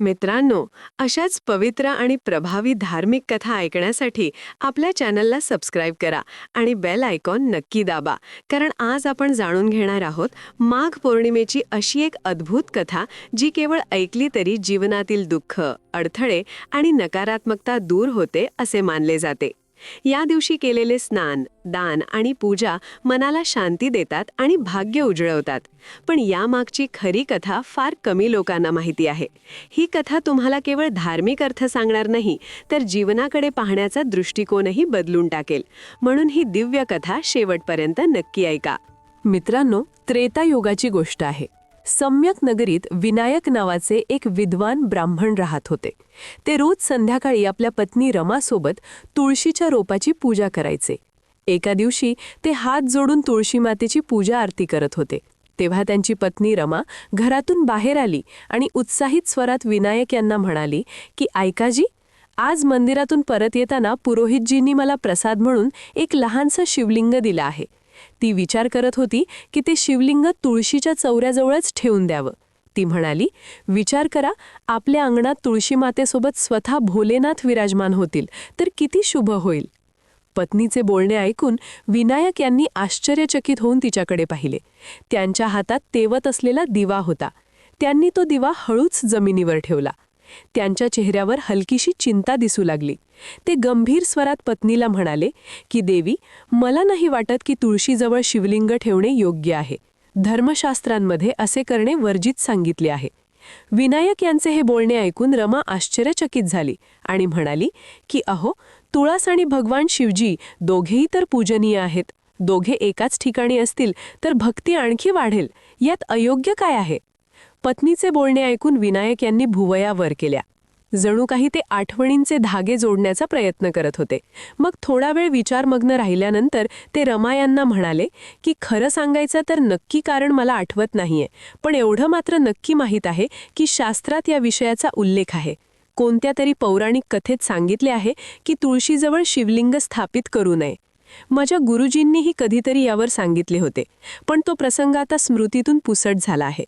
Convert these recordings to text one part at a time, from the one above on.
मित्रांनो अशाच पवित्र आणि प्रभावी धार्मिक कथा ऐकण्यासाठी आपल्या चॅनलला सबस्क्राईब करा आणि बेल आयकॉन नक्की दाबा. कारण आज आपण जाणून घेणार आहोत माघ पौर्णिमेची अशी एक अद्भुत कथा जी केवळ ऐकली तरी जीवनातील दुःख अडथळे आणि नकारात्मकता दूर होते असे मानले जाते. या दिवशी केलेले स्नान दान आणि पूजा मनाला शांती देतात आणि भाग्य उजळवतात. पण यामागची खरी कथा फार कमी लोकांना माहिती आहे. ही कथा तुम्हाला केवळ धार्मिक अर्थ सांगणार नाही तर जीवनाकडे पाहण्याचा दृष्टिकोनही बदलून टाकेल. म्हणून ही दिव्य कथा शेवटपर्यंत नक्की ऐका. मित्रांनो त्रेतायुगाची गोष्ट आहे. सम्यक नगरीत विनायक नावाचे एक विद्वान ब्राह्मण राहत होते. ते रोज संध्याकाळी आपल्या पत्नी रमासोबत तुळशीच्या रोपाची पूजा करायचे. एका दिवशी ते हात जोडून तुळशी मातेची पूजा आरती करत होते. तेव्हा त्यांची पत्नी रमा घरातून बाहेर आली आणि उत्साहित स्वरात विनायक यांना म्हणाली की ऐकाजी आज मंदिरातून परत येताना पुरोहितजींनी मला प्रसाद म्हणून एक लहानसं शिवलिंग दिलं आहे. ती विचार करत होती की ते शिवलिंग तुळशीच्या चौऱ्याजवळच ठेवून द्यावं. ती म्हणाली विचार करा आपल्या अंगणात तुळशी मातेसोबत स्वतः भोलेनाथ विराजमान होतील तर किती शुभ होईल. पत्नीचे बोलणे ऐकून विनायक यांनी आश्चर्यचकित होऊन तिच्याकडे पाहिले. त्यांच्या हातात तेवत असलेला दिवा होता. त्यांनी तो दिवा हळूच जमिनीवर ठेवला. त्यांच्या चेहऱ्यावर हलकीशी चिंता दिसू लागली. ते गंभीर स्वरात पत्नीला म्हणाले की देवी मला नाही वाटत की तुळशीजवळ शिवलिंग ठेवणे योग्य आहे. धर्मशास्त्रांमध्ये असे करणे वर्जित सांगितले आहे. विनायक यांचे हे बोलणे ऐकून रमा आश्चर्यचकित झाली आणि म्हणाली की अहो तुळस आणि भगवान शिवजी दोघेही तर पूजनीय आहेत. दोघे एकाच ठिकाणी असतील तर भक्ती आणखी वाढेल. यात अयोग्य काय आहे? पत्नीचे बोलणे ऐकून विनायक यांनी भुवया वर केल्या. जणू काही ते आठवणींचे धागे जोडण्याचा प्रयत्न करत होते. मग थोडा वेळ विचारमग्न राहिल्यानंतर ते रमा यांना म्हणाले की खरं सांगायचं तर नक्की कारण मला आठवत नाहीये पण एवढं मात्र नक्की माहीत आहे की शास्त्रात या विषयाचा उल्लेख आहे. कोणत्या तरी पौराणिक कथेत सांगितले आहे की तुळशीजवळ शिवलिंग स्थापित करू नये. माझ्या गुरुजींनीही कधीतरी यावर सांगितले होते पण तो प्रसंग आता स्मृतीतून पुसट झाला आहे.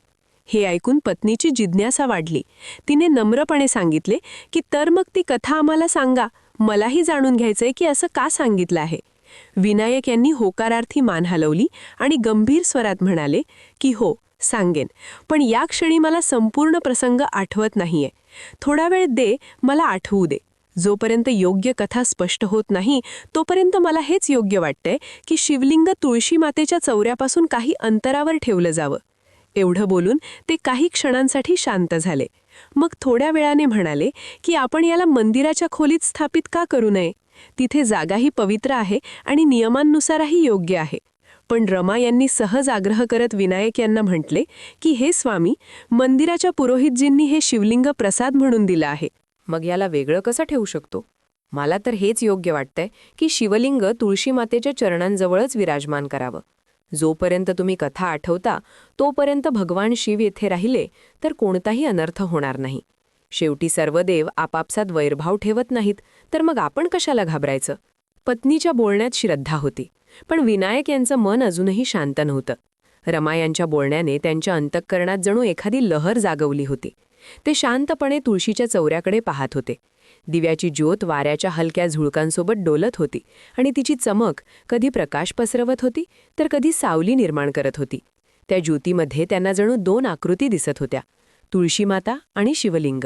हे ऐकून पत्नीची जिज्ञासा वाढली. तिने नम्रपणे सांगितले की तर मग ती कथा आम्हाला सांगा. मलाही जाणून घ्यायचंय की असं का सांगितलं आहे. विनायक यांनी होकारार्थी मान हलवली आणि गंभीर स्वरात म्हणाले की हो सांगेन. पण या क्षणी मला संपूर्ण प्रसंग आठवत नाहीये. थोडा वेळ दे मला आठवू दे. जोपर्यंत योग्य कथा स्पष्ट होत नाही तोपर्यंत मला हेच योग्य वाटतंय की शिवलिंग तुळशी मातेच्या चौऱ्यापासून काही अंतरावर ठेवलं जावं. एवढं बोलून ते काही क्षणांसाठी शांत झाले. मग थोड्या वेळाने म्हणाले की आपण याला मंदिराच्या खोलीत स्थापित का करू नये? तिथे जागाही पवित्र आहे आणि नियमांनुसारही योग्य आहे. पण रमा यांनी सहज आग्रह करत विनायक यांना म्हटले की हे स्वामी मंदिराच्या पुरोहितजींनी हे शिवलिंग प्रसाद म्हणून दिलं आहे. मग याला वेगळं कसं ठेवू शकतो? मला तर हेच योग्य वाटतंय की शिवलिंग तुळशी मातेच्या चरणांजवळच विराजमान करावं. जोपर्यंत तुम्ही कथा आठवता तोपर्यंत भगवान शिव येथे राहिले तर कोणताही अनर्थ होणार नाही. शेवटी सर्व देव आपापसात वैरभाव ठेवत नाहीत तर मग आपण कशाला घाबरायचं? पत्नीच्या बोलण्यात श्रद्धा होती पण विनायक यांचं मन अजूनही शांत नव्हतं. रमा यांच्या बोलण्याने त्यांच्या अंतःकरणात जणू एखादी लहर जागवली होती. ते शांतपणे तुळशीच्या चौऱ्याकडे पाहत होते. दिव्याची ज्योत वाऱ्याच्या हलक्या झुळकांसोबत डोलत होती आणि तिची चमक कधी प्रकाश पसरवत होती तर कधी सावली निर्माण करत होती. त्या ज्योतीमध्ये त्यांना जणू दोन आकृती दिसत होत्या तुळशीमाता आणि शिवलिंग.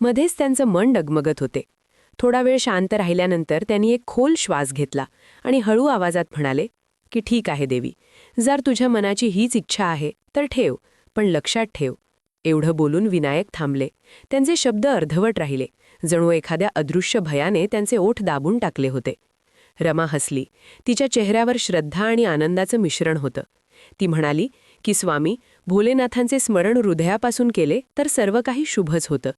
मध्येच त्यांचं मन डगमगत होते. थोडा वेळ शांत राहिल्यानंतर त्यांनी एक खोल श्वास घेतला आणि हळू आवाजात म्हणाले की ठीक आहे देवी जर तुझ्या मनाची हीच इच्छा आहे तर ठेव पण लक्षात ठेव. एवढं बोलून विनायक थांबले. त्यांचे शब्द अर्धवट राहिले. जणू एखाद्या अदृश्य भयाने त्यांचे ओठ दाबून टाकले होते. रमा हसली. तिच्या चेहऱ्यावर श्रद्धा आणि आनंदाचं मिश्रण होतं. ती म्हणाली की स्वामी भोलेनाथांचे स्मरण हृदयापासून केले तर सर्व काही शुभच होतं.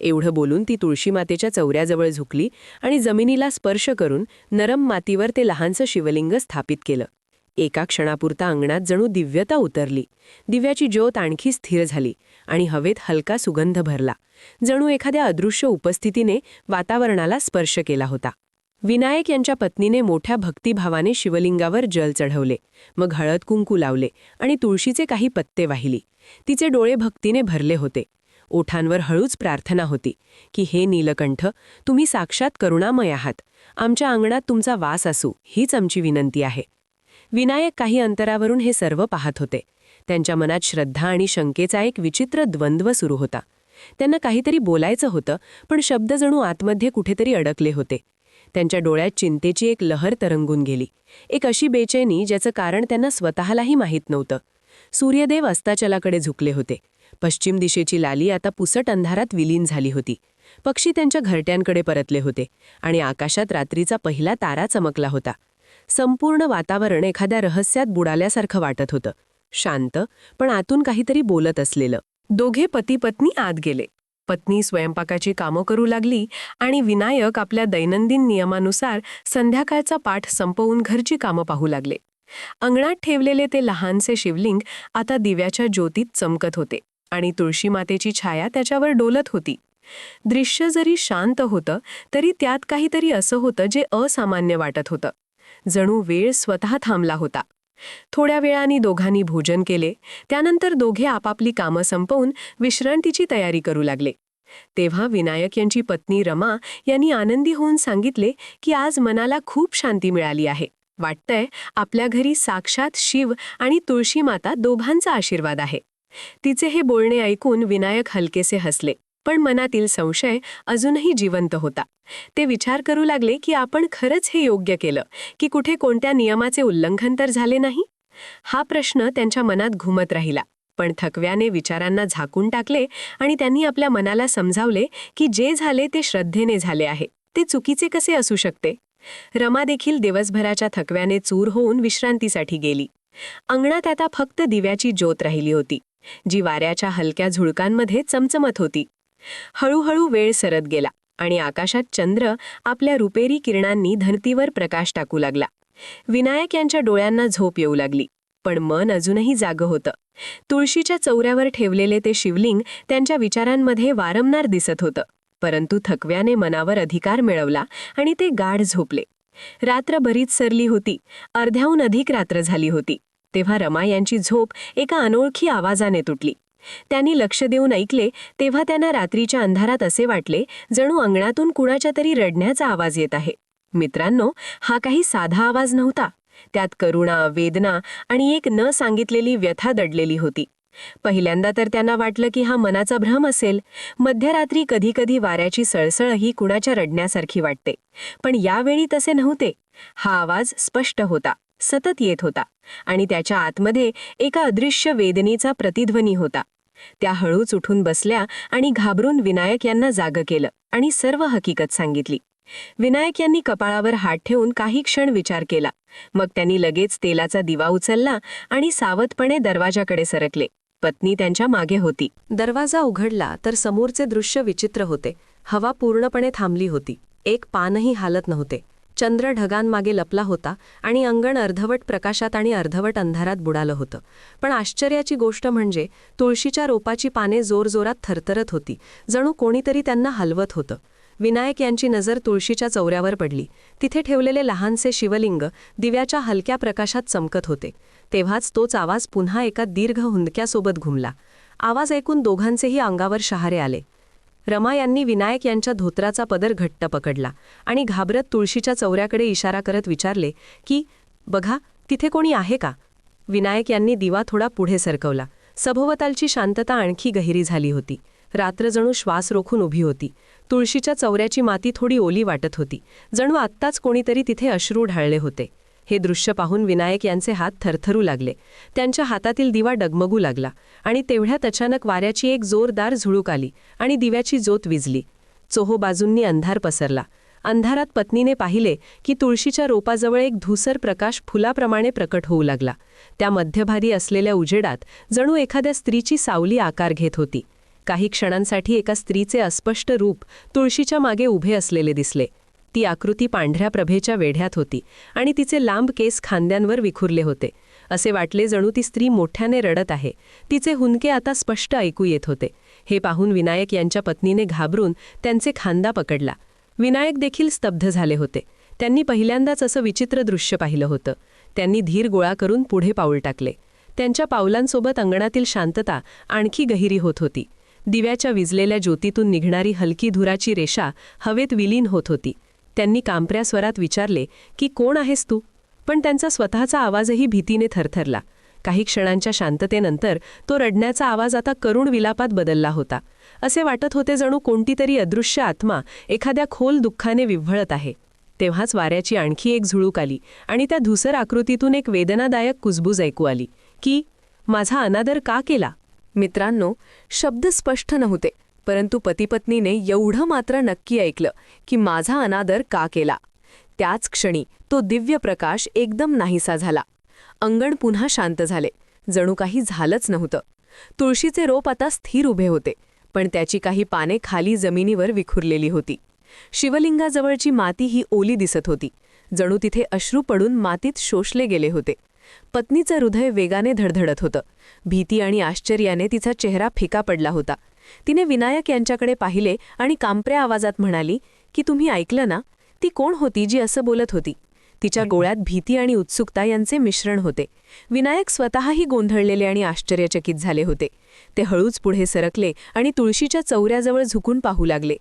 एवढं बोलून ती तुळशी मातेच्या चौऱ्याजवळ झुकली आणि जमिनीला स्पर्श करून नरम मातीवर ते लहानसं शिवलिंग स्थापित केलं. एका क्षणापुरता अंगणात जणू दिव्यता उतरली. दिव्याची ज्योत आणखी स्थिर झाली आणि हवेत हलका सुगंध भरला. जणू एखाद्या अदृश्य उपस्थितीने वातावरणाला स्पर्श केला होता. विनायक यांच्या पत्नीने मोठ्या भक्तिभावाने शिवलिंगावर जल चढवले. मग हळद कुंकू लावले आणि तुळशीचे काही पत्ते वाहिली. तिचे डोळे भक्तीने भरले होते. ओठांवर हळूच प्रार्थना होती की हे नीलकंठ तुम्ही साक्षात करुणामय आहात. आमच्या अंगणात तुमचा वास असू हीच आमची विनंती आहे. विनायक काही अंतरावरून हे सर्व पाहत होते. त्यांच्या मनात श्रद्धा आणि शंकेचा एक विचित्र द्वंद्व सुरू होता. त्यांना काहीतरी बोलायचं होतं पण शब्द जणू आतमध्ये कुठेतरी अडकले होते. त्यांच्या डोळ्यात चिंतेची एक लहर तरंगून गेली. एक अशी बेचैनी ज्याचं कारण त्यांना स्वतःलाही माहीत नव्हतं. सूर्यदेव अस्ताचलाकडे झुकले होते. पश्चिम दिशेची लाली आता पुसट अंधारात विलीन झाली होती. पक्षी त्यांच्या घरट्यांकडे परतले होते आणि आकाशात रात्रीचा पहिला तारा चमकला होता. संपूर्ण वातावरण एखाद्या रहस्यात बुडाल्यासारखं वाटत होतं. शांत पण आतून काहीतरी बोलत असलेलं. दोघे पती पत्नी आत गेले. पत्नी स्वयंपाकाची कामं करू लागली आणि विनायक आपल्या दैनंदिन नियमानुसार संध्याकाळचा पाठ संपवून घरची कामं पाहू लागले. अंगणात ठेवलेले ते लहानसे शिवलिंग आता दिव्याच्या ज्योतीत चमकत होते आणि तुळशी मातेची छाया त्याच्यावर डोलत होती. दृश्य जरी शांत होतं तरी त्यात काहीतरी असं होतं जे असामान्य वाटत होतं. जणू वेळ स्वतः थांबला होता. थोड्या वेळाने दोघांनी भोजन केले त्यानंतर दोघे आपापली कामं संपवून विश्रांतीची तयारी करू लागले. तेव्हा विनायक यांची पत्नी रमा यांनी आनंदी होऊन सांगितले की आज मनाला खूप शांती मिळाली आहे. वाटतंय आपल्या घरी साक्षात शिव आणि तुळशी माता दोघांचा आशीर्वाद आहे. तिचे हे बोलणे ऐकून विनायक हलकेसे हसले. पण मनातील संशय अजूनही जिवंत होता. ते विचार करू लागले की आपण खरंच हे योग्य केलं की कुठे कोणत्या नियमाचे उल्लंघन तर झाले नाही? हा प्रश्न त्यांच्या मनात घुमत राहिला पण थकव्याने विचारांना झाकून टाकले आणि त्यांनी आपल्या मनाला समजावले की जे झाले ते श्रद्धेने झाले आहे. ते चुकीचे कसे असू शकते? रमा देखील दिवसभराच्या थकव्याने चूर होऊन विश्रांतीसाठी गेली. अंगणात आता फक्त दिव्याची ज्योत राहिली होती जी वाऱ्याच्या हलक्या झुळकांमध्ये चमचमत होती. हळूहळू वेळ सरत गेला आणि आकाशात चंद्र आपल्या रुपेरी किरणांनी धरतीवर प्रकाश टाकू लागला. विनायक यांच्या डोळ्यांना झोप येऊ लागली पण मन अजूनही जागं होतं. तुळशीच्या चौऱ्यावर ठेवलेले ते शिवलिंग त्यांच्या विचारांमध्ये वारंवार दिसत होतं परंतु थकव्याने मनावर अधिकार मिळवला आणि ते गाढ झोपले. रात्र बरीच सरली होती अर्ध्याहून अधिक रात्र झाली होती तेव्हा रमा यांची झोप एका अनोळखी आवाजाने तुटली. त्यांनी लक्ष देऊन ऐकले तेव्हा त्यांना रात्रीच्या अंधारात असे वाटले जणू अंगणातून कुणाच्या तरी रडण्याचा आवाज येत आहे. मित्रांनो हा काही साधा आवाज नव्हता. त्यात करुणा वेदना आणि एक न सांगितलेली व्यथा दडलेली होती. पहिल्यांदा तर त्यांना वाटलं की हा मनाचा भ्रम असेल. मध्यरात्री कधीकधी वाऱ्याची सळसळ ही कुणाच्या रडण्यासारखी वाटते. पण यावेळी तसे नव्हते. हा आवाज स्पष्ट होता. सतत येत होता आणि त्याच्या आतमध्ये एका अदृश्य वेदनेचा प्रतिध्वनी होता. त्या हळूच उठून बसल्या आणि घाबरून विनायक यांना जागं केलं आणि सर्व हकीकत सांगितली. विनायक यांनी कपाळावर हात ठेवून काही क्षण विचार केला. मग त्यांनी लगेच तेलाचा दिवा उचलला आणि सावधपणे दरवाजाकडे सरकले. पत्नी त्यांच्या मागे होती. दरवाजा उघडला तर समोरचे दृश्य विचित्र होते. हवा पूर्णपणे थांबली होती. एक पानही हालत नव्हते. चंद्र ढगांमागे लपला होता आणि अंगण अर्धवट प्रकाशात आणि अर्धवट अंधारात बुडालं होतं. पण आश्चर्याची गोष्ट म्हणजे तुळशीच्या रोपाची पाने जोरजोरात थरथरत होती. जणू कोणीतरी त्यांना हलवत होतं. विनायक यांची नजर तुळशीच्या चौऱ्यावर पडली. तिथे ठेवलेले लहानसे शिवलिंग दिव्याच्या हलक्या प्रकाशात चमकत होते. तेव्हाच तोच आवाज पुन्हा एका दीर्घ हुंदक्यासोबत घुमला. आवाज ऐकून दोघांचेही अंगावर शहारे आले. रमा यांनी विनायक यांच्या धोत्राचा पदर घट्ट पकडला आणि घाबरत तुळशीच्या चौऱ्याकडे इशारा करत विचारले की बघा तिथे कोणी आहे का? विनायक यांनी दिवा थोडा पुढे सरकवला. सभोवतालची शांतता आणखी गहिरी झाली होती. रात्र जणू श्वास रोखून उभी होती. तुळशीच्या चौऱ्याची माती थोडी ओली वाटत होती. जणू आत्ताच कोणीतरी तिथे अश्रू ढाळले होते. हे दृश्य पाहून विनायक यांचे हात थरथरू लागले. त्यांच्या हातातील दिवा डगमगू लागला आणि तेवढ्यात अचानक वाऱ्याची एक जोरदार झुळूक आली आणि दिव्याची जोत विजली. चोहो बाजूंनी अंधार पसरला. अंधारात पत्नीने पाहिले की तुळशीच्या रोपाजवळ एक धूसर प्रकाश फुलाप्रमाणे प्रकट होऊ लागला. त्या मध्यभारी असलेल्या उजेडात जणू एखाद्या स्त्रीची सावली आकार घेत होती. काही क्षणांसाठी एका स्त्रीचे अस्पष्ट रूप तुळशीच्या मागे उभे असलेले दिसले. ती आकृती पांढऱ्या प्रभेच्या वेढ्यात होती आणि तिचे लांब केस खांद्यांवर विखुरले होते. असे वाटले जणू ती स्त्री मोठ्याने रडत आहे. तिचे हुंदके आता स्पष्ट ऐकू येत होते. हे पाहून विनायक यांच्या पत्नीने घाबरून त्यांचे खांदा पकडला. विनायक देखील स्तब्ध झाले होते. त्यांनी पहिल्यांदाच असं विचित्र दृश्य पाहिलं होतं. त्यांनी धीर गोळा करून पुढे पाऊल टाकले. त्यांच्या पावलांसोबत अंगणातील शांतता आणखी गहिरी होत होती. दिव्याच्या विजलेल्या ज्योतीतून निघणारी हलकी धुराची रेषा हवेत विलीन होत होती. त्यांनी कांपऱ्या स्वरात विचारले की कोण आहेस तू? पण त्यांचा स्वतःचा आवाजही भीतीने थरथरला. काही क्षणांच्या शांततेनंतर तो रडण्याचा आवाज आता करुण विलापात बदलला होता. असे वाटत होते जणू कोणतीतरी अदृश्य आत्मा एखाद्या खोल दुःखाने विव्हळत आहे. तेव्हाच वाऱ्याची आणखी एक झुळूक आली आणि त्या धुसर आकृतीतून एक वेदनादायक कुजबूज ऐकू आली की माझा अनादर का केला? मित्रांनो शब्द स्पष्ट नव्हते. परंतु पतीपत्नीने एवढं मात्र नक्की ऐकलं की माझा अनादर का केला? त्याच क्षणी तो दिव्य प्रकाश एकदम नाहीसा झाला. अंगण पुन्हा शांत झाले. जणू काही झालंच नव्हतं. तुळशीचे रोप आता स्थिर उभे होते पण त्याची काही पाने खाली जमिनीवर विखुरलेली होती. शिवलिंगाजवळची माती ही ओली दिसत होती. जणू तिथे अश्रू पडून मातीत शोषले गेले होते. पत्नीचं हृदय वेगाने धडधडत होतं. भीती आणि आश्चर्याने तिचा चेहरा फिका पडला होता. तिने विनायक यांच्याकडे पाहिले आणि कांपऱ्या आवाजात म्हणाली की तुम्ही ऐकलं ना ती कोण होती जी असं बोलत होती? तिच्या गोळ्यात भीती आणि उत्सुकता यांचे मिश्रण होते. विनायक स्वतःही गोंधळलेले आणि आश्चर्यचकित झाले होते. ते हळूच पुढे सरकले आणि तुळशीच्या चौऱ्याजवळ झुकून पाहू लागले.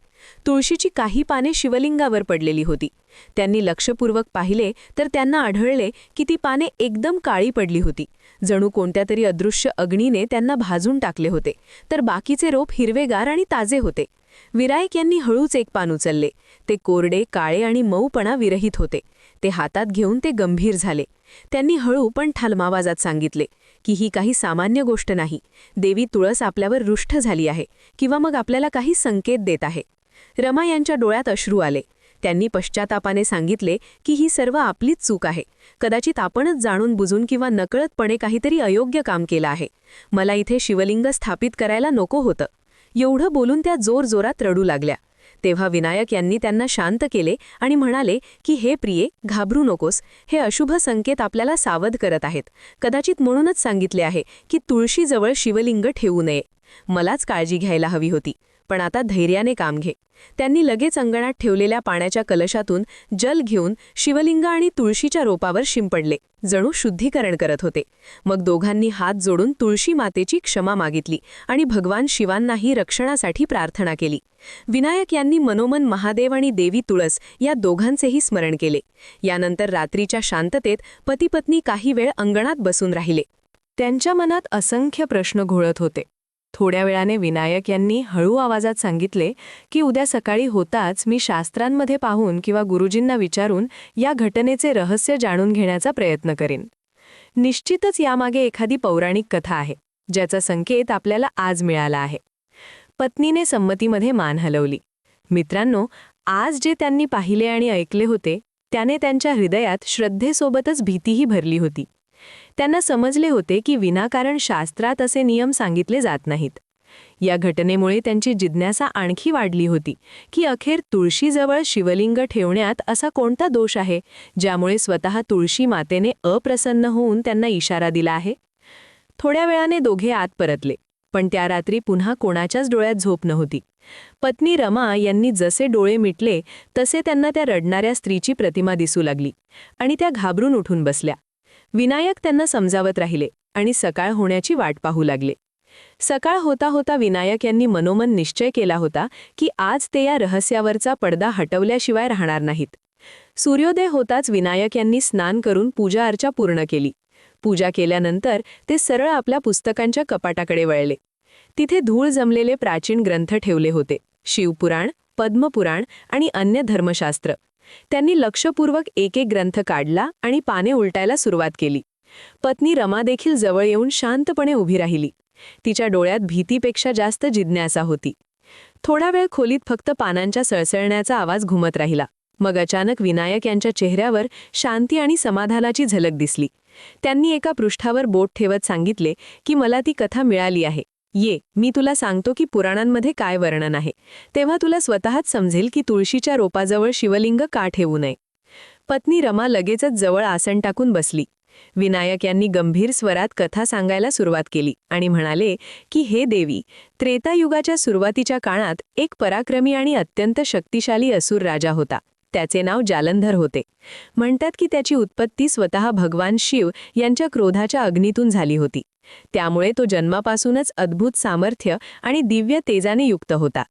तुळशीची काही पाने शिवलिंगावर पडलेली होती. त्यांनी लक्षपूर्वक पाहिले तर त्यांना आढळले की ती पाने एकदम काळी पडली होती. जणू कोणत्या तरी अदृश्य अग्नीने त्यांना भाजून टाकले होते. तर बाकीचे रोप हिरवेगार आणि ताजे होते. विरायक यांनी हळूच एक पान उचलले. ते कोरडे काळे आणि मऊपणा विरहित होते. ते हातात घेऊन ते गंभीर झाले. त्यांनी हळू पण ठालमावाजात सांगितले की ही काही सामान्य गोष्ट नाही. देवी तुळस आपल्यावर रुष्ट झाली आहे किंवा मग आपल्याला काही संकेत देत आहे. रमा यांच्या डोळ्यात अश्रू आले. त्यांनी पश्चातापाने सांगितले की ही सर्व आपलीच चूक आहे. कदाचित आपणच जाणून बुजून किंवा नकळतपणे काहीतरी अयोग्य काम केलं आहे. मला इथे शिवलिंग स्थापित करायला नको होतं. एवढं बोलून त्या जोरजोरात रडू लागल्या. तेव्हा विनायक यांनी त्यांना शांत केले आणि म्हणाले की हे प्रिये घाबरू नकोस. हे अशुभ संकेत आपल्याला सावध करत आहेत. कदाचित म्हणूनच सांगितले आहे की तुळशीजवळ शिवलिंग ठेवू नये. मलाच काळजी घ्यायला हवी होती. पण आता धैर्याने काम घे. त्यांनी लगेच अंगणात ठेवलेल्या पाण्याच्या कलशातून जल घेऊन शिवलिंग आणि तुळशीच्या रोपावर शिंपडले. जणू शुद्धीकरण करत होते. मग दोघांनी हात जोडून तुळशी मातेची क्षमा मागितली आणि भगवान शिवांनाही रक्षणासाठी प्रार्थना केली. विनायक यांनी मनोमन महादेव आणि देवी तुळस या दोघांचेही स्मरण केले. यानंतर रात्रीच्या शांततेत पतीपत्नी काही वेळ अंगणात बसून राहिले. त्यांच्या मनात असंख्य प्रश्न घोळत होते. थोड्या वेळाने विनायक यांनी हळू आवाजात सांगितले की उद्या सकाळी होताच मी शास्त्रांमध्ये पाहून किंवा गुरुजींना विचारून या घटनेचे रहस्य जाणून घेण्याचा प्रयत्न करेन. निश्चितच यामागे एखादी पौराणिक कथा आहे ज्याचा संकेत आपल्याला आज मिळाला आहे. पत्नीने संमतीमध्ये मान हलवली. मित्रांनो आज जे त्यांनी पाहिले आणि ऐकले होते त्याने त्यांच्या हृदयात श्रद्धेसोबतच भीतीही भरली होती. त्यांना समजले होते की विनाकारण शास्त्रात असे नियम सांगितले जात नाहीत. या घटनेमुळे त्यांची जिज्ञासा आणखी वाढली होती की अखेर तुळशीजवळ शिवलिंग ठेवण्यात असा कोणता दोष आहे ज्यामुळे स्वतः तुळशी मातेने अप्रसन्न होऊन त्यांना इशारा दिला आहे? थोड्या वेळाने दोघे आत परतले पण त्या रात्री पुन्हा कोणाच्याच डोळ्यात झोप नव्हती. पत्नी रमा यांनी जसे डोळे मिटले तसे त्यांना त्या रडणाऱ्या स्त्रीची प्रतिमा दिसू लागली आणि त्या घाबरून उठून बसल्या. विनायक त्यांना समजावत राहिले आणि सकाळ होण्याची वाट पाहू लागले. सकाळ होता होता विनायक यांनी मनोमन निश्चय केला होता की आज ते या रहस्यावरचा पडदा हटवल्याशिवाय राहणार नाहीत. सूर्योदय होताच विनायक यांनी स्नान करून पूजा अर्चा पूर्ण केली. पूजा केल्यानंतर ते सरळ आपल्या पुस्तकांच्या कपाटाकडे वळले. तिथे धूळ जमलेले प्राचीन ग्रंथ ठेवले होते. शिवपुराण पद्मपुराण आणि अन्य धर्मशास्त्र. त्यांनी लक्षपूर्वक एक एक ग्रंथ काढला आणि पाने उलटायला सुरुवात केली. पत्नी रमा देखील जवळ येऊन शांतपणे उभी राहिली. तिच्या डोळ्यात भीतीपेक्षा जास्त जिज्ञासा होती. थोडा वेळ खोलीत फक्त पानांच्या सळसळण्याचा आवाज घुमत राहिला. मग अचानक विनायक यांच्या चेहऱ्यावर शांती आणि समाधानाची झलक दिसली. त्यांनी एका पृष्ठावर बोट ठेवत सांगितले की मला ती कथा मिळाली आहे. ये मी तुला सांगतो की पुराणांमध्ये काय वर्णन आहे. तेव्हा तुला स्वतःच समजेल की तुळशीच्या रोपाजवळ शिवलिंग का ठेवू नये. पत्नी रमा लगेचच जवळ आसन टाकून बसली. विनायक यांनी गंभीर स्वरात कथा सांगायला सुरुवात केली आणि म्हणाले की हे देवी त्रेतायुगाच्या सुरुवातीच्या काळात एक पराक्रमी आणि अत्यंत शक्तिशाली असुर राजा होता. त्याचे नाव जालंधर होते. म्हणतात की त्याची उत्पत्ती स्वतः भगवान शिव यांच्या क्रोधाच्या अग्नीतून झाली होती. त्यामुळे तो जन्मापासूनच अद्भुत सामर्थ्य आणि दिव्य तेजाने युक्त होता.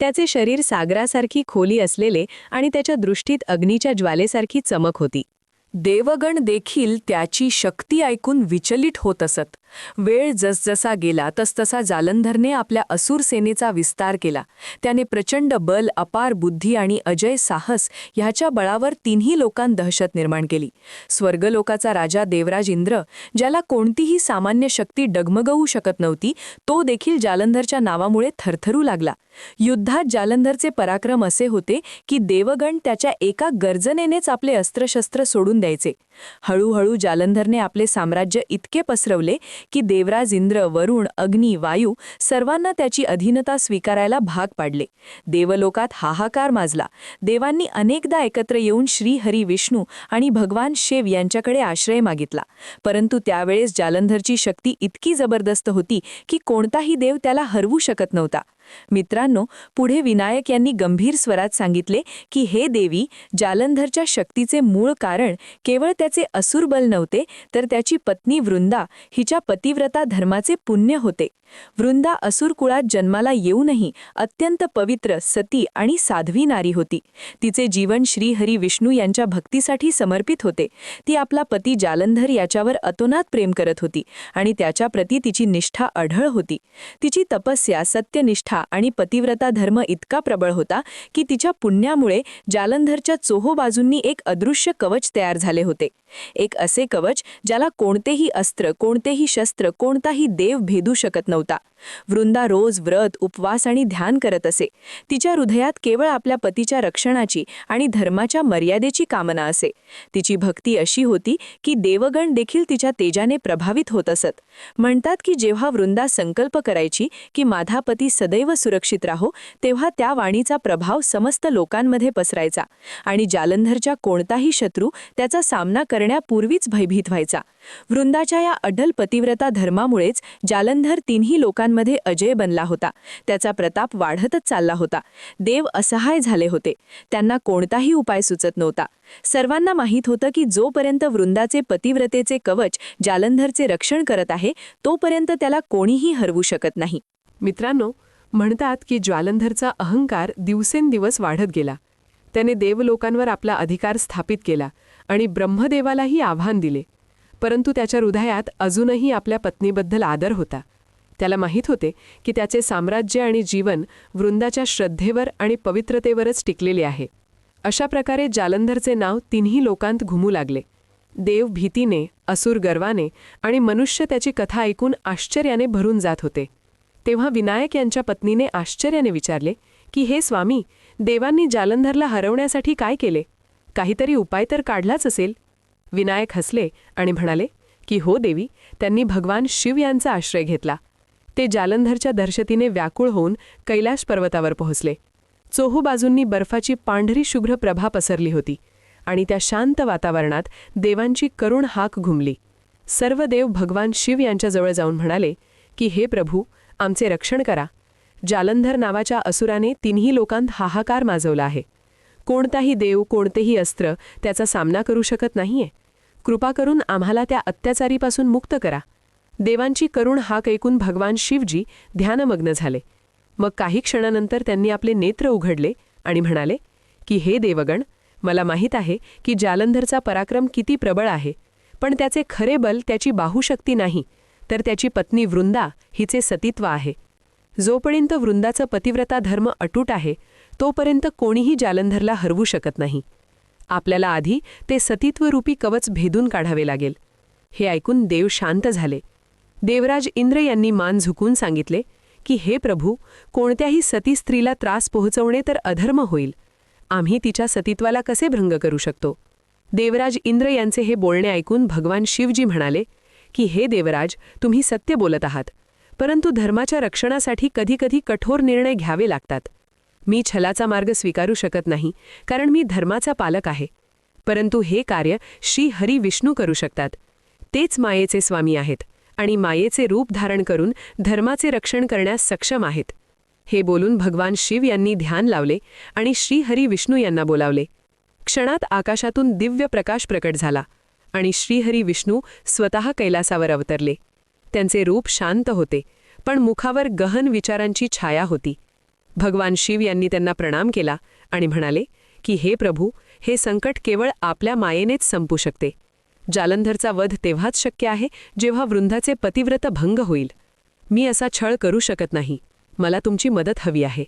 त्याचे शरीर सागरासारखी खोली असलेले आणि त्याच्या दृष्टीत अग्नीच्या ज्वालेसारखी चमक होती. देवगण देखील त्याची शक्ती ऐकून विचलित होत असत. वेळ जसजसा गेला तसतसा जालंधरने आपल्या असुर सेनेचा विस्तार केला. त्याने प्रचंड बल अपार बुद्धी आणि अजय साहस ह्याच्या बळावर तिन्ही लोकांत दहशत निर्माण केली. स्वर्गलोकाचा राजा देवराज इंद्र ज्याला कोणतीही सामान्य शक्ती डगमगवू शकत नव्हती तो देखील जालंधरच्या नावामुळे थरथरू लागला. युद्धात जालंधरचे पराक्रम असे होते की देवगण त्याच्या एका गर्जनेनेच आपले अस्त्रशस्त्र सोडून द्यायचे. हळूहळू जालंधरने आपले साम्राज्य इतके पसरवले की देवराज इंद्र वरुण अग्नी वायू सर्वांना त्याची अधीनता स्वीकारायला भाग पाडले. देवलोकात हाहाकार माजला. देवांनी अनेकदा एकत्र येऊन श्रीहरी विष्णू आणि भगवान शिव यांच्याकडे आश्रय मागितला. परंतु त्यावेळेस जालंधरची शक्ती इतकी जबरदस्त होती की कोणताही देव त्याला हरवू शकत नव्हता. मित्रांनो पुढे विनायक यांनी गंभीर स्वरात सांगितले की हे देवी जालंधरच्या शक्तीचे मूळ कारण केवळ त्याचे असुरबल नव्हते तर त्याची पत्नी वृंदा हिच्या पतिव्रता धर्माचे पुण्य होते. वृंदा असुर कुळात जन्माला येऊनही अत्यंत पवित्र सती आणि साध्वी नारी होती. तिचे जीवन श्रीहरी विष्णू यांच्या भक्तीसाठी समर्पित होते. ती आपला पती जालंधर याच्यावर अतोनात प्रेम करत होती आणि त्याच्याप्रती तिची निष्ठा अढळ होती. तिची तपस्या सत्यनिष्ठा आणि पतिव्रता धर्म इतका प्रबळ होता की तिच्या पुण्यामुळे जालंधरच्या चोहो बाजूंनी एक अदृश्य कवच तयार झाले होते. एक असे कवच ज्याला कोणतेही अस्त्र कोणतेही शस्त्र कोणताही देव भेदू शकत नव्हता. वृंदा रोज व्रत उपवास आणि ध्यान करत असे. तिच्या हृदयात केवळ आपल्या पतीच्या रक्षणाची आणि धर्माच्या मर्यादेची कामना असे. तिची भक्ती अशी होती की देवगण देखील तिच्या तेजाने प्रभावित होत असत. म्हणतात की जेव्हा वृंदा संकल्प करायची की माझा पती सदैव सुरक्षित राहो तेव्हा त्या वाणीचा प्रभाव समस्त लोकांमध्ये पसरायचा आणि जालंधरच्या कोणताही शत्रू त्याचा सामना करण्यापूर्वीच भयभीत व्हायचा. वृंदाच्या या अढल पतिव्रता धर्मामुळेच जालंधर तिन्ही लोकांमध्ये अजय बनला होता. त्याचा प्रताप वाढतच चालला होता. देव असहाय झाले होते. त्यांना कोणताही उपाय सुचत नव्हता. सर्वांना माहीत होतं की जोपर्यंत वृंदाचे पतिव्रतेचे कवच जालंधरचे रक्षण करत आहे तोपर्यंत त्याला कोणीही हरवू शकत नाही. मित्रांनो म्हणतात की ज्वालंधरचा अहंकार दिवसेंदिवस वाढत गेला. त्याने देवलोकांवर आपला अधिकार स्थापित केला आणि ब्रह्मदेवालाही आव्हान दिले. परंतु त्याच्या हृदयात अजूनही आपल्या पत्नीबद्दल आदर होता. त्याला माहीत होते की त्याचे साम्राज्य आणि जीवन वृंदाच्या श्रद्धेवर आणि पवित्रतेवरच टिकलेले आहे. अशा प्रकारे जालंधरचे नाव तिन्ही लोकांत घुमू लागले. देव भीतीने असुर गर्वाने आणि मनुष्य त्याची कथा ऐकून आश्चर्याने भरून जात होते. तेव्हा विनायक यांच्या पत्नीने आश्चर्याने विचारले की हे स्वामी देवांनी जालंधरला हरवण्यासाठी काय केले? काहीतरी उपाय तर काढलाच असेल. विनायक हसले आणि म्हणाले की हो देवी त्यांनी भगवान शिव यांचा आश्रय घेतला. ते जालंधरच्या दर्शतीने व्याकुळ होऊन कैलाश पर्वतावर पोहोचले. चोहूबाजूंनी बर्फाची पांढरी शुभ्र प्रभा पसरली होती आणि त्या शांत वातावरणात देवांची करुण हाक घुमली. सर्व देव भगवान शिव यांच्याजवळ जाऊन म्हणाले की हे प्रभू आमचे रक्षण करा. जालंधर नावाच्या असुराने तिन्ही लोकांत हाहाकार माजवला आहे. कोणताही देव कोणतेही अस्त्र त्याचा सामना करू शकत नाहीये. कृपा करून आम्हाला त्या अत्याचारीपासून मुक्त करा. देवांची करुण हाक ऐकून भगवान शिवजी ध्यानमग्न झाले. मग काही क्षणानंतर त्यांनी आपले नेत्र उघडले आणि म्हणाले की हे देवगण मला माहीत आहे की जालंधरचा पराक्रम किती प्रबळ आहे पण त्याचे खरे बल त्याची बाहुशक्ती नाही तर त्याची पत्नी वृंदा हिचे सतीत्व आहे. जोपर्यंत वृंदाचं पतिव्रता धर्म अटूट आहे तोपर्यंत कोणीही जालंधरला हरवू शकत नाही. आपल्याला आधी ते सतीत्वरूपी कवच भेदून काढावे लागेल. हे ऐकून देव शांत झाले. देवराज इंद्र यांनी मान झुकून सांगितले की हे प्रभू कोणत्याही सती स्त्रीला त्रास पोहोचवणे तर अधर्म होईल. आम्ही तिच्या सतीत्वाला कसे भंग करू शकतो? देवराज इंद्र यांचे हे बोलणे ऐकून भगवान शिवजी म्हणाले की हे देवराज तुम्ही सत्य बोलत आहात. परंतु धर्माच्या रक्षणासाठी कधीकधी कठोर निर्णय घ्यावे लागतात. मी छलाचा मार्ग स्वीकारू शकत नाही कारण मी धर्माचा पालक आहे. परंतु हे कार्य श्री हरी विष्णू करू शकतात. तेच मायेचे स्वामी आहेत आणि मायेचे रूप धारण करून धर्माचे रक्षण करण्यास सक्षम आहेत. हे बोलून भगवान शिव यांनी ध्यान लावले आणि श्री हरी विष्णू यांना बोलावले. क्षणात आकाशातून दिव्य प्रकाश प्रकट झाला आणि श्रीहरी विष्णू स्वतः कैलासावर अवतरले. त्यांचे रूप शांत होते पण मुखावर गहन विचारांची छाया होती. भगवान शिव यांनी त्यांना प्रणाम केला आणि म्हणाले की हे प्रभू हे संकट केवळ आपल्या मायेनेच संपू शकते. जालंधरचा वध तेव्हाच शक्य आहे जेव्हा वृंदाचे पतिव्रत भंग होईल. मी असा छळ करू शकत नाही. मला तुमची मदत हवी आहे.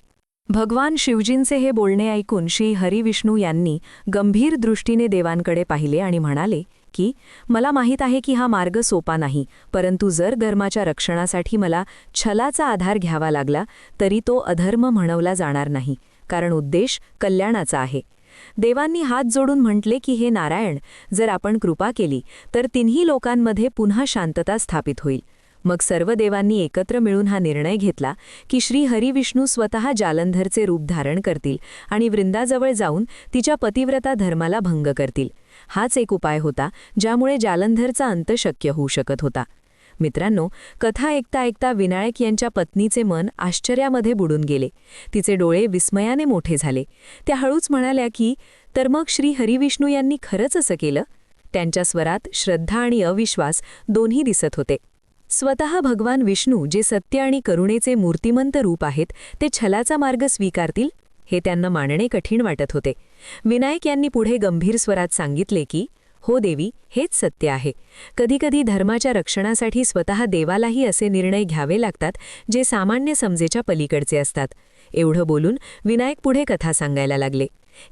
भगवान शिवजींचे हे बोलणे ऐकून श्री हरिविष्णू यांनी गंभीर दृष्टीने देवांकडे पाहिले आणि म्हणाले की मला माहीत आहे की हा मार्ग सोपा नाही परंतु जर धर्माच्या रक्षणासाठी मला छलाचा आधार घ्यावा लागला तरी तो अधर्म म्हणवला जाणार नाही कारण उद्देश कल्याणाचा आहे. देवांनी हात जोडून म्हटले की हे नारायण जर आपण कृपा केली तर तिन्ही लोकांमध्ये पुन्हा शांतता स्थापित होईल. मग सर्व देवांनी एकत्र मिळून हा निर्णय घेतला की श्री हरिविष्णू स्वतः जालंधरचे रूप धारण करतील आणि वृंदाजवळ जाऊन तिच्या पतिव्रता धर्माला भंग करतील. हाच एक उपाय होता ज्यामुळे जालंधरचा अंत शक्य होऊ शकत होता. मित्रांनो कथा ऐकता ऐकता विनायक यांच्या पत्नीचे मन आश्चर्यामध्ये बुडून गेले. तिचे डोळे विस्मयाने मोठे झाले. त्या हळूच म्हणाल्या की तर मग श्री हरिविष्णू यांनी खरंच असं केलं? त्यांच्या स्वरात श्रद्धा आणि अविश्वास दोन्ही दिसत होते. स्वतः भगवान विष्णू जे सत्य आणि करुणेचे मूर्तिमंत रूप आहेत ते छलाचा मार्ग स्वीकारतील? हे त्यांना मानणे कठीण वाटत होते. विनायक यांनी पुढे गंभीर स्वरात सांगितले की हो देवी हेच सत्य आहे. कधीकधी धर्माच्या रक्षणासाठी स्वतः देवालाही असे निर्णय घ्यावे लागतात जे सामान्य समजेच्या पलीकडचे असतात. एवढं बोलून विनायक पुढे कथा सांगायला लागले.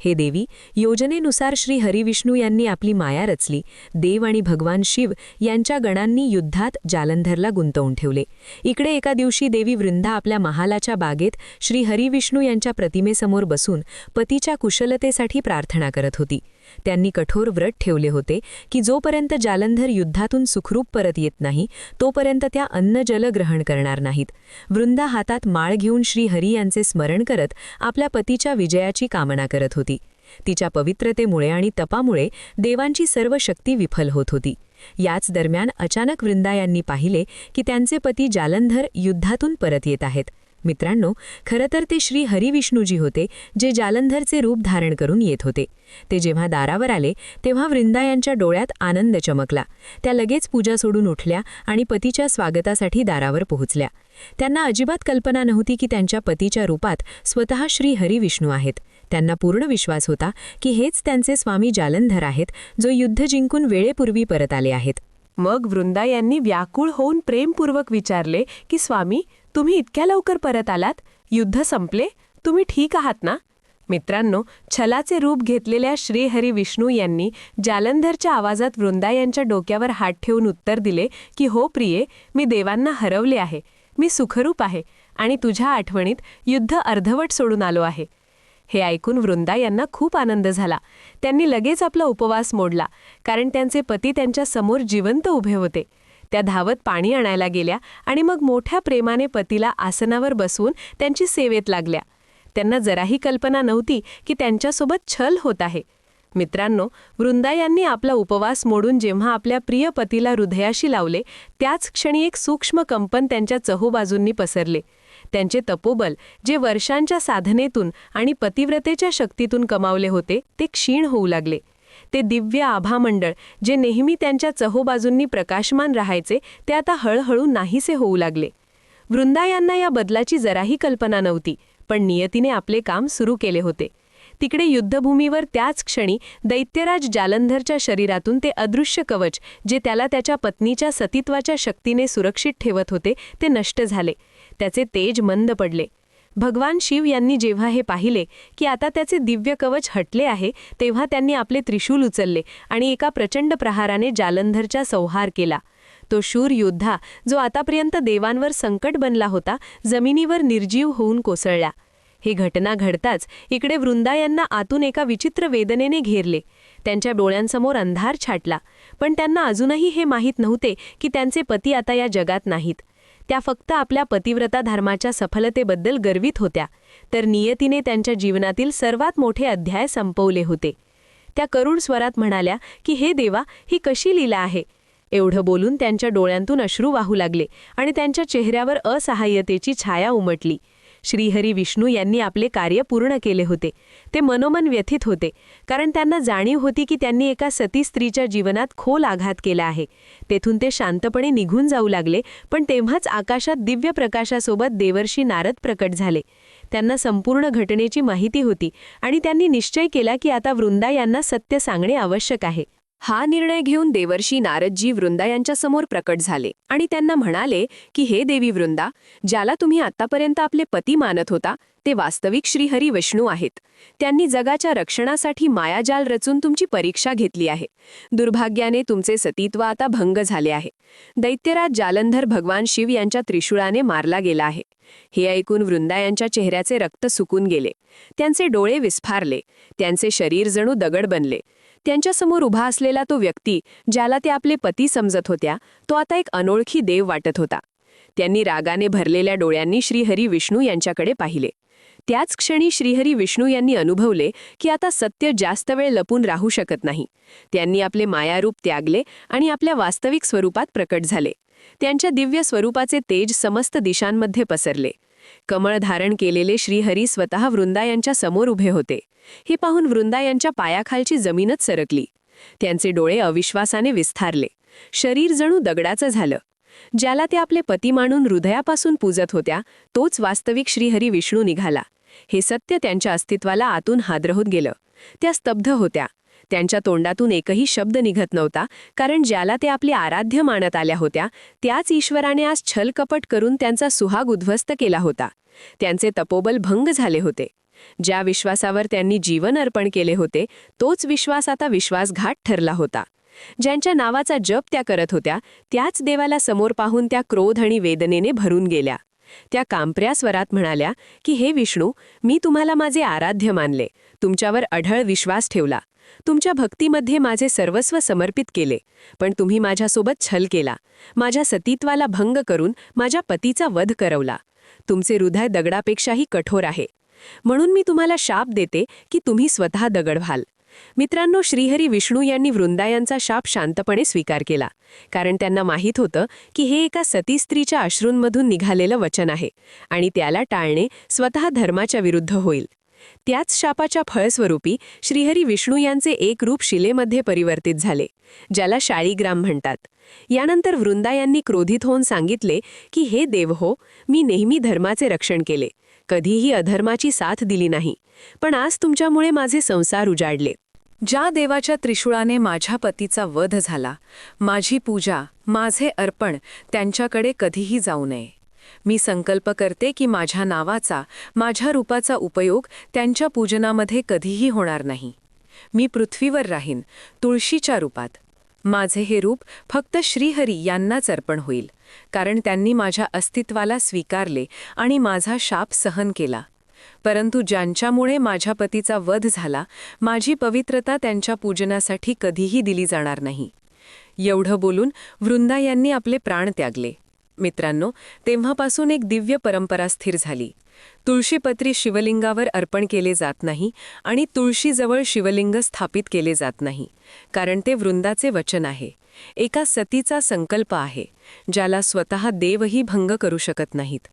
हे देवी योजनेनुसार श्री हरिविष्णू यांनी आपली माया रचली. देव आणि भगवान शिव यांच्या गणांनी युद्धात जालंधरला गुंतवून ठेवले. इकडे एका दिवशी देवी वृंदा आपल्या महालाच्या बागेत श्री हरिविष्णू यांच्या प्रतिमेसमोर बसून पतीच्या कुशलतेसाठी प्रार्थना करत होती. त्यांनी कठोर व्रत ठेवले होते की जोपर्यंत जालंधर युद्धातून सुखरूप परत येत नाही तोपर्यंत त्या अन्न जल ग्रहण करणार नाहीत. वृंदा हातात माळ घेऊन श्री हरी यांचे स्मरण करत आपल्या पतीच्या विजयाची कामना करत होती. तिच्या पवित्रतेमुळे आणि तपामुळे देवांची सर्व शक्ती विफल होत होती. याच दरम्यान अचानक वृंदा यांनी पाहिले की त्यांचे पती जालंधर युद्धातून परत येत आहेत. मित्रांनो खरं तर ते श्री हरिविष्णूजी होते जे जालंधरचे रूप धारण करून येत होते. ते जेव्हा दारावर आले तेव्हा वृंदा यांच्या डोळ्यात आनंद चमकला. त्या लगेच पूजा सोडून उठल्या आणि पतीच्या स्वागतासाठी दारावर पोहोचल्या. त्यांना अजिबात कल्पना नव्हती की त्यांच्या पतीच्या रूपात स्वतः श्री हरिविष्णू आहेत. त्यांना पूर्ण विश्वास होता की हेच त्यांचे स्वामी जालंधर आहेत जो युद्ध जिंकून वेळेपूर्वी परत आले आहेत. मग वृंदा यांनी व्याकुळ होऊन प्रेमपूर्वक विचारले की स्वामी तुम्ही इतक्या लवकर परत आलात? युद्ध संपले? तुम्ही ठीक आहात ना? मित्रांनो छलाचे रूप घेतलेल्या श्रीहरी विष्णू यांनी जालंधरच्या आवाजात वृंदा यांच्या डोक्यावर हात ठेवून उत्तर दिले की हो प्रिये मी देवांना हरवले आहे. मी सुखरूप आहे आणि तुझ्या आठवणीत युद्ध अर्धवट सोडून आलो आहे. हे ऐकून वृंदा यांना खूप आनंद झाला. त्यांनी लगेच आपला उपवास मोडला कारण त्यांचे पती त्यांच्यासमोर जिवंत उभे होते. त्या धावत पाणी आणायला गेल्या आणि मग मोठ्या प्रेमाने पतीला आसनावर बसवून त्यांची सेवेत लागल्या. त्यांना जराही कल्पना नव्हती की त्यांच्यासोबत छल होत आहे. मित्रांनो वृंदा यांनी आपला उपवास मोडून जेव्हा आपल्या प्रिय पतीला हृदयाशी लावले त्याच क्षणी एक सूक्ष्म कंपन त्यांच्या चहूबाजूंनी पसरले. त्यांचे तपोबल जे वर्षांच्या साधनेतून आणि पतिव्रतेच्या शक्तीतून कमावले होते ते क्षीण होऊ लागले. ते दिव्य आभामंडळ जे नेहमी त्यांच्या चहोबाजूंनी प्रकाशमान राहायचे ते आता हळूहळू नाहीसे होऊ लागले. वृंदा यांना या बदलाची जराही कल्पना नव्हती पण नियतीने आपले काम सुरू केले होते. तिकडे युद्धभूमीवर त्याच क्षणी दैत्यराज जालंधरच्या शरीरातून ते अदृश्य कवच जे त्याला त्याच्या पत्नीच्या सतीत्वाच्या शक्तीने सुरक्षित ठेवत होते ते नष्ट झाले. त्याचे तेज मंद पडले. भगवान शिव यांनी जेव्हा हे पाहिले की आता त्याचे दिव्य कवच हटले आहे तेव्हा त्यांनी आपले त्रिशूल उचलले आणि एका प्रचंड प्रहाराने जालंधरचा संहार केला. तो शूर योद्धा जो आतापर्यंत देवांवर संकट बनला होता जमिनीवर निर्जीव होऊन कोसळला. ही घटना घडताच इकडे वृंदा यांना आतून एका विचित्र वेदनेने घेरले. त्यांच्या डोळ्यांसमोर अंधार छाटला. पण त्यांना अजूनही हे माहीत नव्हते की त्यांचे पती आता या जगात नाहीत. त्या फक्त आपल्या पतिव्रता धर्माच्या सफलतेबद्दल गर्वित होत्या. तर नियतीने त्यांच्या जीवनातील सर्वात मोठे अध्याय संपवले होते. त्या करुण स्वरात म्हणाल्या की हे देवा ही कशी लीला आहे? एवढं बोलून त्यांच्या डोळ्यांतून अश्रू वाहू लागले आणि त्यांच्या चेहऱ्यावर असहाय्यतेची छाया उमटली. श्रीहरी विष्णू यांनी आपले कार्य पूर्ण केले होते. ते मनोमन व्यथित होते कारण त्यांना जाणीव होती की त्यांनी एका सती स्त्रीच्या जीवनात खोल आघात केला आहे. तेथून ते शांतपणे निघून जाऊ लागले पण तेव्हाच आकाशात दिव्य प्रकाशासोबत देवर्षी नारद प्रकट झाले. त्यांना संपूर्ण घटनेची माहिती होती आणि त्यांनी निश्चय केला की आता वृंदा यांना सत्य सांगणे आवश्यक आहे. हा निर्णय घेऊन देवर्षी नारदजी वृंदा यांच्यासमोर प्रकट झाले आणि त्यांना म्हणाले की हे देवी वृंदा ज्याला तुम्ही आतापर्यंत आपले पती मानत होता ते वास्तविक श्रीहरी विष्णू आहेत. त्यांनी जगाच्या रक्षणासाठी मायाजाल रचून तुमची परीक्षा घेतली आहे. दुर्भाग्याने तुमचे सतीत्व आता भंग झाले आहे. दैत्यराज जालंधर भगवान शिव यांच्या त्रिशूळाने मारला गेला आहे. हे ऐकून वृंदा यांच्या चेहऱ्याचे रक्त सुकून गेले. त्यांचे डोळे विस्फारले. त्यांचे शरीर जणू दगड बनले. त्यांच्यासमोर उभा असलेला तो व्यक्ती ज्याला ते आपले पती समजत होत्या तो आता एक अनोळखी देव वाटत होता. त्यांनी रागाने भरलेल्या डोळ्यांनी श्रीहरी विष्णू यांच्याकडे पाहिले. त्याच क्षणी श्रीहरी विष्णू यांनी अनुभवले की आता सत्य जास्त वेळ लपून राहू शकत नाही. त्यांनी आपले मायारूप त्यागले आणि आपल्या वास्तविक स्वरूपात प्रकट झाले. त्यांच्या दिव्य स्वरूपाचे तेज समस्त दिशांमध्ये पसरले. कमळ धारण केलेले श्रीहरी स्वतः वृंदा यांच्या समोर उभे होते. हे पाहून वृंदा यांच्या पायाखालची जमीनच सरकली. त्यांचे डोळे अविश्वासाने विस्तारले. शरीर जणू दगडाचं झालं. ज्याला ते आपले पती मानून हृदयापासून पूजत होत्या तोच वास्तविक श्रीहरी विष्णू निघाला. हे सत्य त्यांच्या अस्तित्वाला आतून हादरहोत गेलं. त्या स्तब्ध होत्या. त्यांच्या तोंडातून एकही शब्द निघत नव्हता कारण ज्याला ते आपले आराध्य मानत आल्या होत्या त्याच ईश्वराने आज छलकपट करून त्यांचा सुहाग उद्ध्वस्त केला होता. त्यांचे तपोबल भंग झाले होते. ज्या विश्वासावर त्यांनी जीवन अर्पण केले होते तोच विश्वास आता विश्वासघात ठरला होता. ज्यांच्या नावाचा जप त्या करत होत्या त्याच देवाला समोर पाहून त्या क्रोध आणि वेदनेने भरून गेल्या. त्या कांपऱ्या स्वरात म्हणाल्या की हे विष्णू मी तुम्हाला माझे आराध्य मानले. तुमच्यावर अढळ विश्वास ठेवला. तुमच्या भक्तीमध्ये माझे सर्वस्व समर्पित केले. पण तुम्ही माझ्यासोबत छल केला. माझ्या सतीत्वाला भंग करून माझ्या पतीचा वध करवला. तुमचे हृदय दगडापेक्षाही कठोर आहे. म्हणून मी तुम्हाला शाप देते की तुम्ही स्वतः दगड व्हाल मित्रांनो श्रीहरी विष्णू यांनी वृंदा यांचा शाप शांतपणे स्वीकार केला. कारण त्यांना माहीत होतं की हे एका सती स्त्रीच्या अश्रूंमधून निघालेलं वचन आहे आणि त्याला टाळणे स्वतः धर्माच्या विरुद्ध होईल. त्याच शापाच्या फळस्वरूपी श्रीहरी विष्णू यांचे एक रूप शिलेमध्ये परिवर्तित झाले ज्याला शाळीग्राम म्हणतात. यानंतर वृंदा यांनी क्रोधित होऊन सांगितले की हे देव हो मी नेहमी धर्माचे रक्षण केले. कधीही अधर्माची साथ दिली नाही. पण आज तुमच्यामुळे माझे संसार उजाडले. ज्या देवाच्या त्रिशूळाने माझ्या पतीचा वध झाला माझी पूजा माझे अर्पण त्यांच्याकडे कधीही जाऊ नये. मी संकल्प करते की माझ्या नावाचा माझ्या रूपाचा उपयोग त्यांच्या पूजनामध्ये कधीही होणार नाही. मी पृथ्वीवर राहीन तुळशीच्या रूपात. माझे हे रूप फक्त श्रीहरी यांनाच अर्पण होईल कारण त्यांनी माझ्या अस्तित्वाला स्वीकारले आणि माझा शाप सहन केला. परंतु ज्यांच्यामुळे माझ्या पतीचा वध झाला माझी पवित्रता त्यांच्या पूजनासाठी कधीही दिली जाणार नाही. एवढं बोलून वृंदा यांनी आपले प्राण त्यागले. मित्रांनो तेव्हापासून एक दिव्य परंपरा स्थिर झाली. तुळशीपत्री शिवलिंगावर अर्पण केले जात नाही आणि तुळशीजवळ शिवलिंग स्थापित केले जात नाही कारण ते वृंदाचे वचन आहे. एका सतीचा संकल्प आहे ज्याला स्वतः देवही भंग करू शकत नाहीत.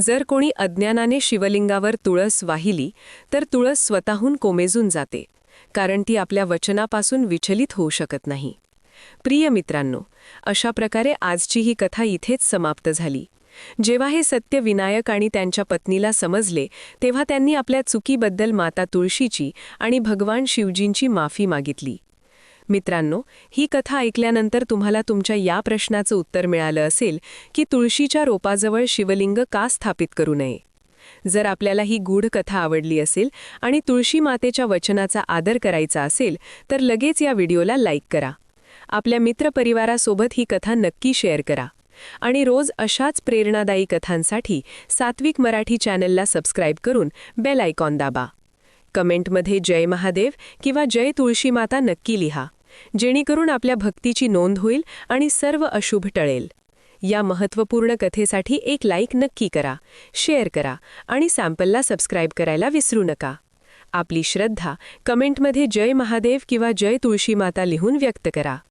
जर कोणी अज्ञानाने शिवलिंगावर तुळस वाहिली तर तुळस स्वतःहून कोमेजून जाते कारण ती आपल्या वचनापासून विचलित होऊ शकत नाही. प्रिय मित्रांनो अशा प्रकारे आजची ही कथा इथेच समाप्त झाली. जेव्हा हे सत्य विनायक आणि त्यांच्या पत्नीला समजले तेव्हा त्यांनी आपल्या चुकीबद्दल माता तुळशीची आणि भगवान शिवजींची माफी मागितली. मित्रांनो ही कथा ऐकल्यानंतर तुम्हाला तुमच्या या प्रश्नाचं उत्तर मिळालं असेल की तुळशीच्या रोपाजवळ शिवलिंग का स्थापित करू नये. जर आपल्याला ही गूढ कथा आवडली असेल आणि तुळशी मातेच्या वचनाचा आदर करायचा असेल तर लगेच या व्हिडिओला लाईक करा. आपल्या मित्रपरिवारासोबत ही कथा नक्की शेअर करा. आणि रोज अशाच प्रेरणादायी कथांसाठी सात्विक मराठी चॅनलला सबस्क्राईब करून बेल आयकॉन दाबा. कमेंटमध्ये जय महादेव किंवा जय तुळशी माता नक्की लिहा. जेणेकरून आपल्या भक्तीची नोंद होईल आणि सर्व अशुभ टळेल. या महत्त्वपूर्ण कथेसाठी एक लाईक नक्की करा शेअर करा आणि सॅम्पलला सबस्क्राईब करायला विसरू नका. आपली श्रद्धा कमेंटमध्ये जय महादेव किंवा जय तुळशी माता लिहून व्यक्त करा.